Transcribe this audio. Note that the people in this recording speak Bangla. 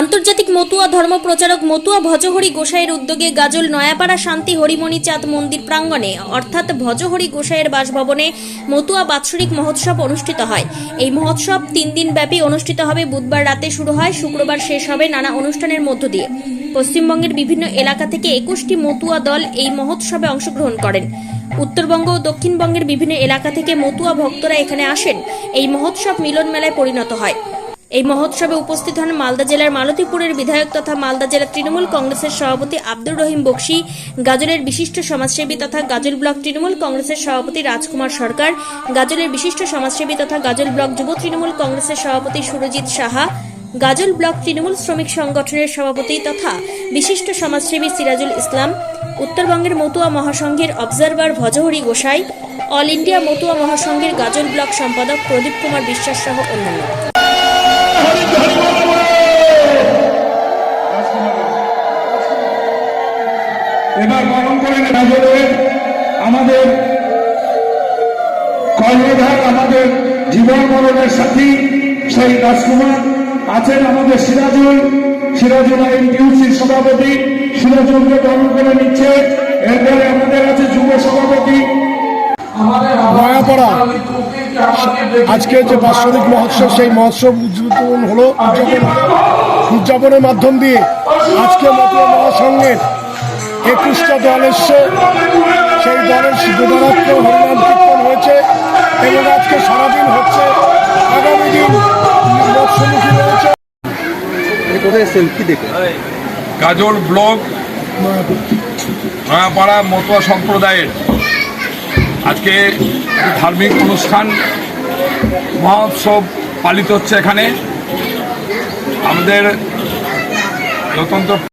আন্তর্জাতিক মতুয়া ধর্ম প্রচারক মতুয়া ভজহরি গোসাইয়ের উদ্যোগে গাজল নয়াপাড়া শান্তি হরিমণি চাঁদ মন্দির প্রাঙ্গণে, অর্থাৎ ভজহরি গোসাইয়ের বাসভবনে মতুয়া বাৎসরিক মহোৎসব অনুষ্ঠিত হয়। এই মহোৎসব তিন দিন ব্যাপী অনুষ্ঠিত হবে। বুধবার রাতে শুরু হয়, শুক্রবার শেষ হবে নানা অনুষ্ঠানের মধ্য দিয়ে। পশ্চিমবঙ্গের বিভিন্ন এলাকা থেকে একুশটি মতুয়া দল এই মহোৎসবে অংশগ্রহণ করেন। উত্তরবঙ্গ ও দক্ষিণবঙ্গের বিভিন্ন এলাকা থেকে মতুয়া ভক্তরা এখানে আসেন। এই মহোৎসব মিলন মেলায় পরিণত হয়। এই মহোৎসবে উপস্থিত হন মালদা জেলার মালতীপুরের বিধায়ক তথা মালদা জেলা তৃণমূল কংগ্রেসের সভাপতি আব্দুর রহিম বক্সি, গাজলের বিশিষ্ট সমাজসেবী তথা গাজল ব্লক তৃণমূল কংগ্রেসের সভাপতি রাজকুমার সরকার, গাজলের বিশিষ্ট সমাজসেবী তথা গাজল ব্লক যুব তৃণমূল কংগ্রেসের সভাপতি সুরজিৎ সাহা, গাজল ব্লক তৃণমূল শ্রমিক সংগঠনের সভাপতি তথা বিশিষ্ট সমাজসেবী সিরাজুল ইসলাম, উত্তরবঙ্গের Matua মহাসংঘের observer Bhajahari Gosai, all India Matua মহাসংঘের Gajol block সম্পাদক প্রদীপ কুমার বিশ্বাস সহ অন্যান্য। এবার পালন করেন রাজলের আমাদের কর্ণধার আমাদের জীবন মরণের সাথী সেই রাজকুমার আছেন আমাদের সিরাজুল। সিরাজুল আইন টিউসির সভাপতি। সিরাজুলকে পালন করে নিচ্ছে। এরপরে আমাদের আছে যুব সভাপতি। নয়াপাড়া আজকে যে বাৎসরিক মহোৎসব সেই মহোৎসব উদযাপন হলো উদযাপন উদযাপনের মাধ্যম দিয়ে। আজকে মতুয়া মহাসংঘের একুশটা দল এসছে। সেই দলের শুধুমাত্র হরিনাম কীর্তন হয়েছে এবং আজকে সারাদিন হচ্ছে। আগামী দিন মৎস্যমুখী রয়েছে। কোথায় এসেছেন? দেখে গাজল ব্লক নয়াপাড়া মতুয়া সম্প্রদায়ের। আজকে ধার্মিক অনুষ্ঠান মহোৎসব পালিত হচ্ছে এখানে। আমাদের গণতন্ত্র